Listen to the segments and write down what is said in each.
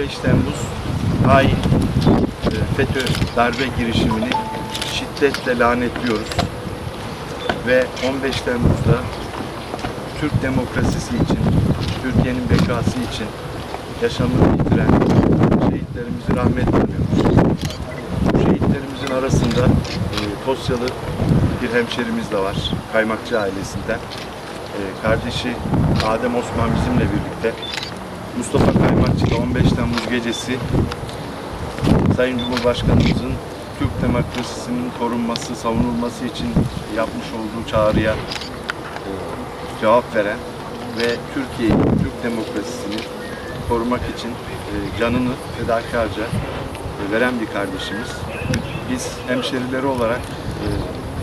15 Temmuz hain e, FETÖ darbe girişimini şiddetle lanetliyoruz. Ve 15 Temmuz'da Türk demokrasisi için, Türkiye'nin bekası için yaşamını yitiren şehitlerimizi rahmetle anıyoruz. Bu şehitlerimizin arasında e, Tosyalı bir hemşerimiz de var, Kaymakçı ailesinden. E, kardeşi Adem Osman bizimle birlikte. Mustafa Kaymakçı da 15 Temmuz gecesi Sayın Cumhurbaşkanımızın Türk demokrasisinin korunması, savunulması için yapmış olduğu çağrıya e, cevap veren ve Türkiye'yi, Türk demokrasisini korumak için e, canını fedakarca e, veren bir kardeşimiz. Biz hemşerileri olarak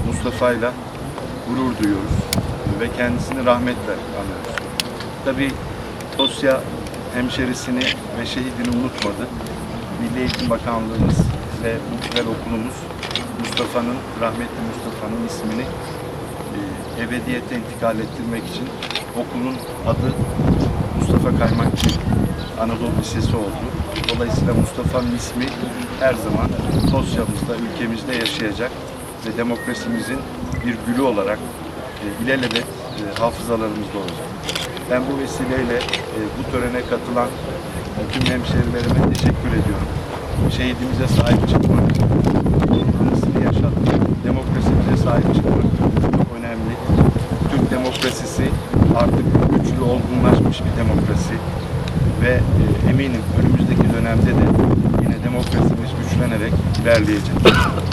Mustafa'yla gurur duyuyoruz ve kendisini rahmetle anıyoruz. Tabii Tosya hemşerisini ve şehidini unutmadı. Milli Eğitim Bakanlığımız ve güzel okulumuz Mustafa'nın, rahmetli Mustafa'nın ismini e, ebediyete intikal ettirmek için okulun adı Mustafa Kaymakçı Anadolu Lisesi oldu. Dolayısıyla Mustafa'nın ismi her zaman Tosya'mızda, ülkemizde yaşayacak ve demokrasimizin bir gülü olarak e, ilelebet hafızalarımızda olacak. Ben bu vesileyle bu törene katılan e, tüm hemşerilerime teşekkür ediyorum. Şehidimize sahip çıkmak, anısını yaşatmak, demokrasimize sahip çıkmak çok önemli. Türk demokrasisi artık güçlü, olgunlaşmış bir demokrasi ve e, eminim önümüzdeki dönemde de yine demokrasimiz güçlenerek ilerleyecek.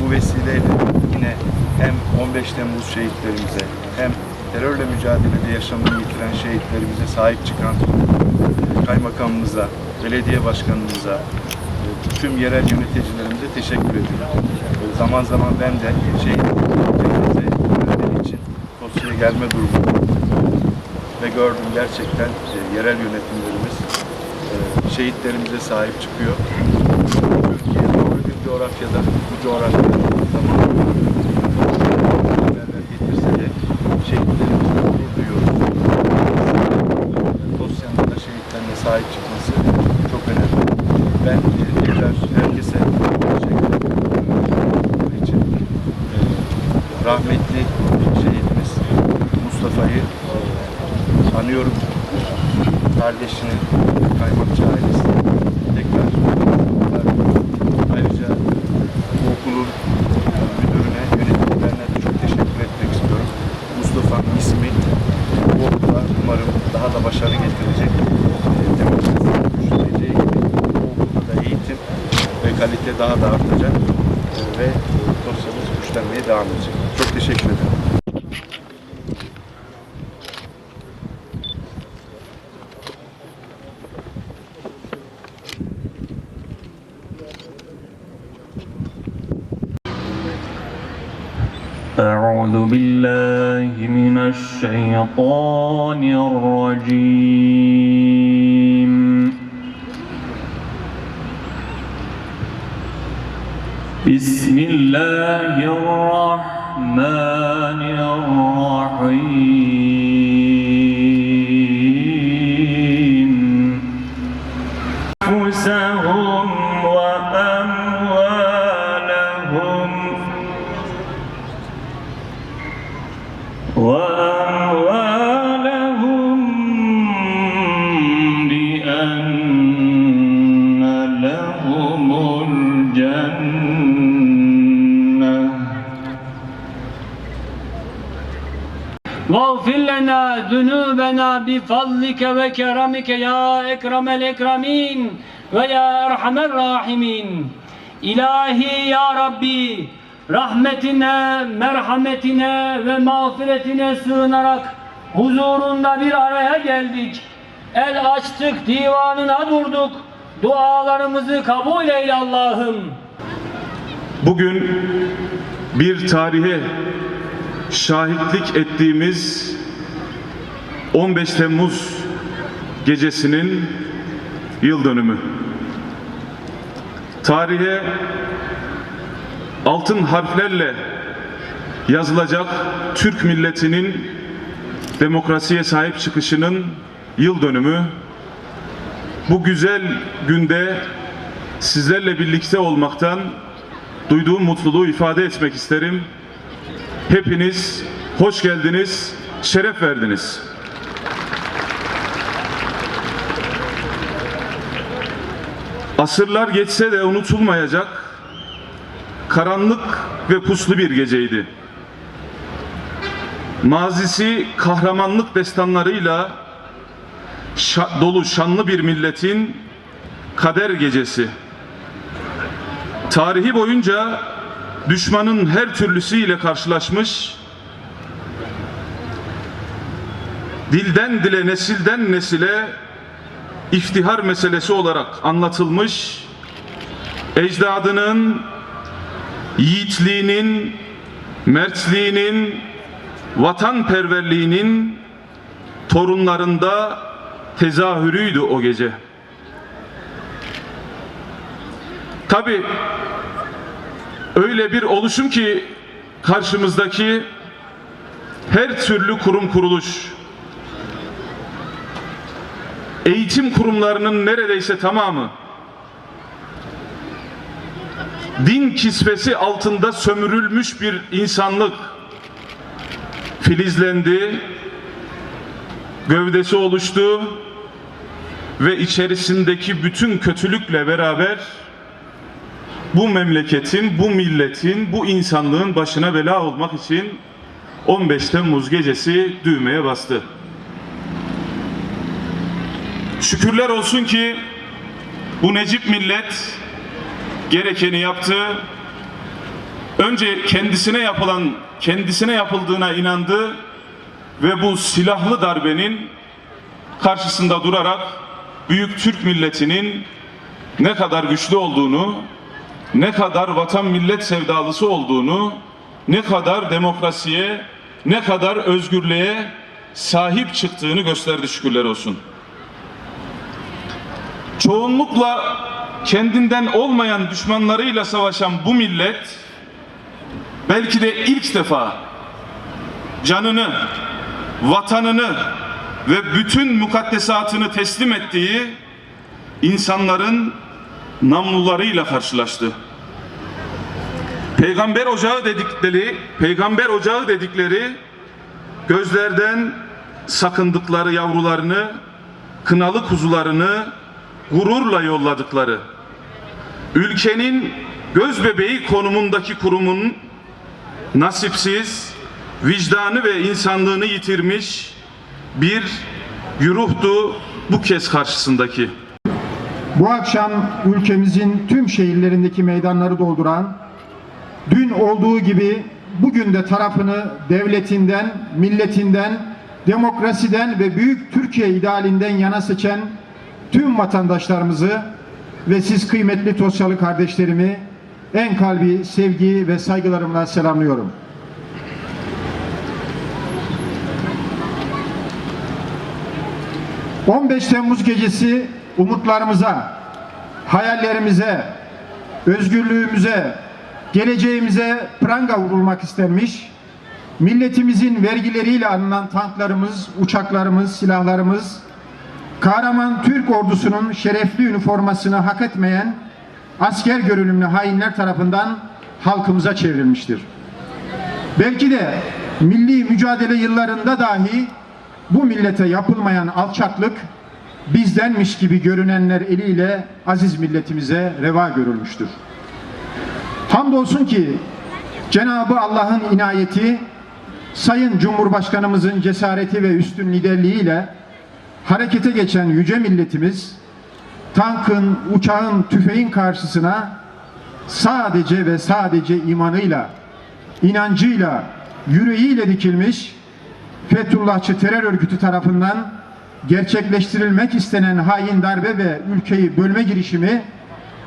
Bu vesileyle yine hem 15 Temmuz şehitlerimize hem terörle mücadelede yaşamını yitiren şehitlerimize sahip çıkan e, kaymakamımıza, belediye başkanımıza, e, tüm yerel yöneticilerimize teşekkür ediyorum. E, Zaman zaman ben de şehitlerimize için Tosya'ya gelme durumunda ve gördüm gerçekten yerel yönetimlerimiz şehitlerimize sahip çıkıyor. Türkiye doğru bir coğrafyada, bu coğrafyada zaman haberler getirse de şehitlerimizle gurur duyuyoruz. Tosya'nın da şehitlerine sahip çıkması çok önemli. Ben tekrar herkese teşekkür için e, rahmetli şehidimiz Mustafa'yı anıyorum. Kardeşini, kaymakçı ailesini tekrar ayrıca bu okulun müdürüne, yöneticilerine de çok teşekkür etmek istiyorum. Mustafa'nın ismi bu okula umarım daha da başarı getirecek. E, Demokrasinin güçleneceği gibi bu okulda da eğitim ve kalite daha da artacak E, ve dosyamız güçlenmeye devam edecek. Çok teşekkür ederim. أعوذ بالله من الشيطان الرجيم بسم الله الرحمن الرحيم. أنفسهم واغفر لنا ذنوبنا بفضلك وكرمك يا اكرم الاكرمين ويا ارحم الراحمين İlahi ya Rabbi rahmetine, merhametine ve mağfiretine sığınarak huzurunda bir araya geldik. El açtık, divanına durduk. Dualarımızı kabul eyle Allah'ım. Bugün bir tarihe şahitlik ettiğimiz 15 Temmuz gecesinin yıl dönümü. Tarihe altın harflerle yazılacak Türk milletinin demokrasiye sahip çıkışının yıl dönümü bu güzel günde sizlerle birlikte olmaktan duyduğum mutluluğu ifade etmek isterim. Hepiniz hoş geldiniz, şeref verdiniz. Asırlar geçse de unutulmayacak karanlık ve puslu bir geceydi. Mazisi kahramanlık destanlarıyla şa- dolu şanlı bir milletin kader gecesi. Tarihi boyunca düşmanın her türlüsüyle karşılaşmış, dilden dile, nesilden nesile iftihar meselesi olarak anlatılmış, ecdadının yiğitliğinin, mertliğinin, vatanperverliğinin torunlarında tezahürüydü o gece. Tabi öyle bir oluşum ki karşımızdaki her türlü kurum kuruluş, eğitim kurumlarının neredeyse tamamı din kisvesi altında sömürülmüş bir insanlık filizlendi, gövdesi oluştu ve içerisindeki bütün kötülükle beraber bu memleketin, bu milletin, bu insanlığın başına bela olmak için 15 Temmuz gecesi düğmeye bastı. Şükürler olsun ki bu Necip millet gerekeni yaptı. Önce kendisine yapılan, kendisine yapıldığına inandı ve bu silahlı darbenin karşısında durarak büyük Türk milletinin ne kadar güçlü olduğunu, ne kadar vatan millet sevdalısı olduğunu, ne kadar demokrasiye, ne kadar özgürlüğe sahip çıktığını gösterdi şükürler olsun. Çoğunlukla kendinden olmayan düşmanlarıyla savaşan bu millet belki de ilk defa canını, vatanını ve bütün mukaddesatını teslim ettiği insanların namlularıyla karşılaştı. Peygamber ocağı dedikleri, peygamber ocağı dedikleri gözlerden sakındıkları yavrularını, kınalı kuzularını gururla yolladıkları, ülkenin göz bebeği konumundaki kurumun nasipsiz, vicdanı ve insanlığını yitirmiş bir güruhtu bu kez karşısındaki. Bu akşam ülkemizin tüm şehirlerindeki meydanları dolduran, dün olduğu gibi bugün de tarafını devletinden, milletinden, demokrasiden ve büyük Türkiye idealinden yana seçen tüm vatandaşlarımızı ve siz kıymetli Tosyalı kardeşlerimi en kalbi sevgi ve saygılarımla selamlıyorum. ...15 Temmuz gecesi umutlarımıza, hayallerimize, özgürlüğümüze, geleceğimize pranga vurulmak istenmiş, milletimizin vergileriyle alınan tanklarımız, uçaklarımız, silahlarımız, kahraman Türk ordusunun şerefli üniformasını hak etmeyen asker görünümlü hainler tarafından halkımıza çevrilmiştir. Belki de milli mücadele yıllarında dahi bu millete yapılmayan alçaklık bizdenmiş gibi görünenler eliyle aziz milletimize reva görülmüştür. Hamdolsun ki Cenabı Allah'ın inayeti, Sayın Cumhurbaşkanımızın cesareti ve üstün liderliğiyle harekete geçen yüce milletimiz tankın, uçağın, tüfeğin karşısına sadece ve sadece imanıyla, inancıyla, yüreğiyle dikilmiş Fethullahçı terör örgütü tarafından gerçekleştirilmek istenen hain darbe ve ülkeyi bölme girişimi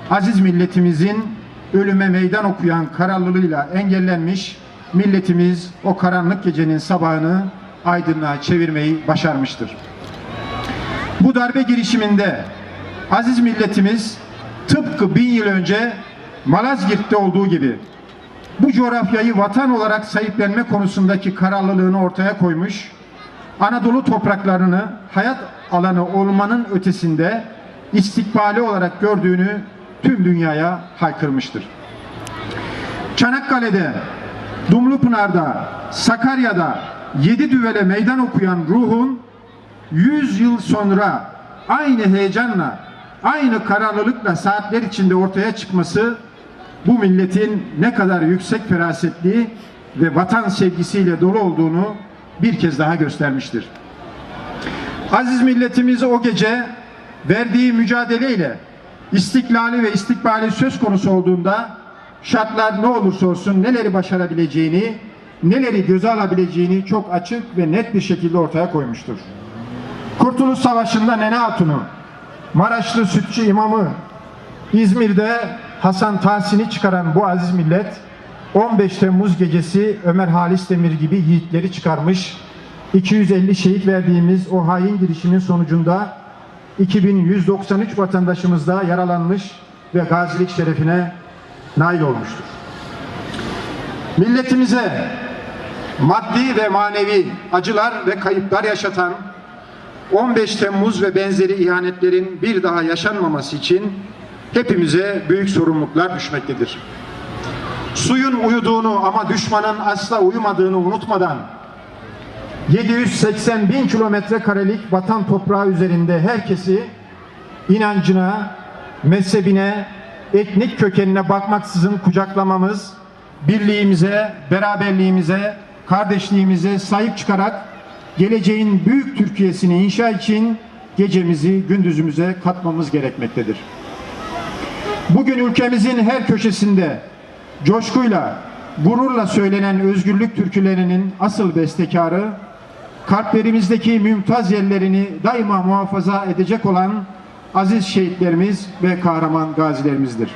aziz milletimizin ölüme meydan okuyan kararlılığıyla engellenmiş milletimiz o karanlık gecenin sabahını aydınlığa çevirmeyi başarmıştır. Bu darbe girişiminde aziz milletimiz tıpkı bin yıl önce Malazgirt'te olduğu gibi bu coğrafyayı vatan olarak sahiplenme konusundaki kararlılığını ortaya koymuş, Anadolu topraklarını hayat alanı olmanın ötesinde istikbali olarak gördüğünü tüm dünyaya haykırmıştır. Çanakkale'de, Dumlupınar'da, Sakarya'da yedi düvele meydan okuyan ruhun 100 yıl sonra aynı heyecanla, aynı kararlılıkla saatler içinde ortaya çıkması bu milletin ne kadar yüksek ferasetli ve vatan sevgisiyle dolu olduğunu bir kez daha göstermiştir. Aziz milletimiz o gece verdiği mücadeleyle istiklali ve istikbali söz konusu olduğunda şartlar ne olursa olsun neleri başarabileceğini, neleri göze alabileceğini çok açık ve net bir şekilde ortaya koymuştur. Kurtuluş Savaşı'nda Nene Hatun'u, Maraşlı Sütçü İmamı, İzmir'de Hasan Tahsin'i çıkaran bu aziz millet 15 Temmuz gecesi Ömer Halis Demir gibi yiğitleri çıkarmış. 250 şehit verdiğimiz o hain girişimin sonucunda 2193 vatandaşımız da yaralanmış ve gazilik şerefine nail olmuştur. Milletimize maddi ve manevi acılar ve kayıplar yaşatan 15 Temmuz ve benzeri ihanetlerin bir daha yaşanmaması için hepimize büyük sorumluluklar düşmektedir. Suyun uyuduğunu ama düşmanın asla uyumadığını unutmadan 780 bin kilometre karelik vatan toprağı üzerinde herkesi inancına, mezhebine, etnik kökenine bakmaksızın kucaklamamız, birliğimize, beraberliğimize, kardeşliğimize sahip çıkarak geleceğin büyük Türkiye'sini inşa için gecemizi gündüzümüze katmamız gerekmektedir. Bugün ülkemizin her köşesinde coşkuyla, gururla söylenen özgürlük türkülerinin asıl bestekarı, kalplerimizdeki mümtaz yerlerini daima muhafaza edecek olan aziz şehitlerimiz ve kahraman gazilerimizdir.